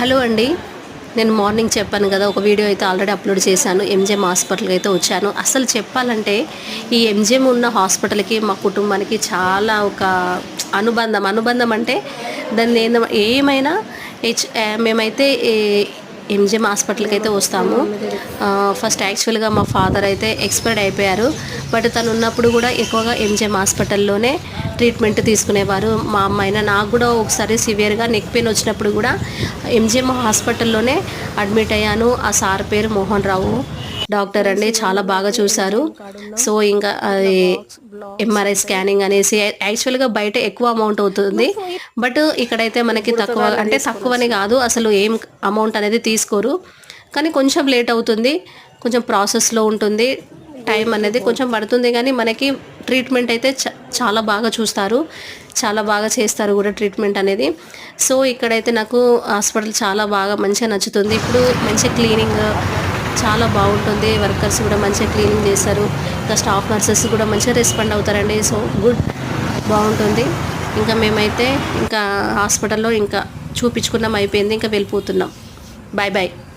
Hello అండి. నేను morning చెప్పాను కదా ఒక వీడియో అయితే ఆల్రెడీ అప్లోడ్ చేశాను. ఎంజిఎం హాస్పిటల్కి అయితే వచ్చాను. అసలు చెప్పాలంటే ఈ ఎంజిఎం ఉన్న హాస్పిటల్కి మా కుటుంబానికి చాలా ఒక అనుబంధం. అనుబంధం అంటే దాన్ని ఏమైనా హెచ్ మేమైతే ఏ- ఎంజిఎం హాస్పిటల్కి అయితే వస్తాము. ఫస్ట్ యాక్చువల్గా మా ఫాదర్ అయితే ఎక్స్పైర్డ్ అయిపోయారు. బట్ తను ఉన్నప్పుడు కూడా ఎక్కువగా ఎంజిఎం హాస్పిటల్లోనే ట్రీట్మెంట్ తీసుకునేవారు. మా అమ్మాయిన నాకు కూడా ఒకసారి సివియర్గా నెక్ పెయిన్ వచ్చినప్పుడు కూడా ఎంజిఎం హాస్పిటల్లోనే అడ్మిట్ అయ్యాను. ఆ సార్ పేరు మోహన్ రావు. డాక్టర్ అండి చాలా బాగా చూశారు. సో ఇంకా అది ఎంఆర్ఐ స్కానింగ్ అనేసి యాక్చువల్గా బయట ఎక్కువ అమౌంట్ అవుతుంది. బట్ ఇక్కడైతే మనకి తక్కువ అంటే తక్కువని కాదు అసలు ఏం అమౌంట్ అనేది తీసుకోరు. కానీ కొంచెం లేట్ అవుతుంది కొంచెం ప్రాసెస్లో ఉంటుంది టైం అనేది కొంచెం పడుతుంది. కానీ మనకి ట్రీట్మెంట్ అయితే చ- చాలా బాగా చూస్తారు. చాలా బాగా చేస్తారు కూడా ట్రీట్మెంట్ అనేది. సో ఇక్కడైతే నాకు హాస్పిటల్ చాలా బాగా మంచిగా నచ్చుతుంది. ఇప్పుడు మంచి క్లీనింగ్ చాలా బాగుంటుంది. వర్కర్స్ కూడా మంచిగా క్లీనింగ్ చేస్తారు. ఇంకా స్టాఫ్ నర్సెస్ కూడా మంచిగా రెస్పాండ్ అవుతారండి. So good. బాగుంటుంది. ఇంకా మేమైతే ఇంకా హాస్పిటల్లో ఇంకా చూపించుకున్నాం. అయిపోయింది. ఇంకా వెళ్ళిపోతున్నాం. Bye bye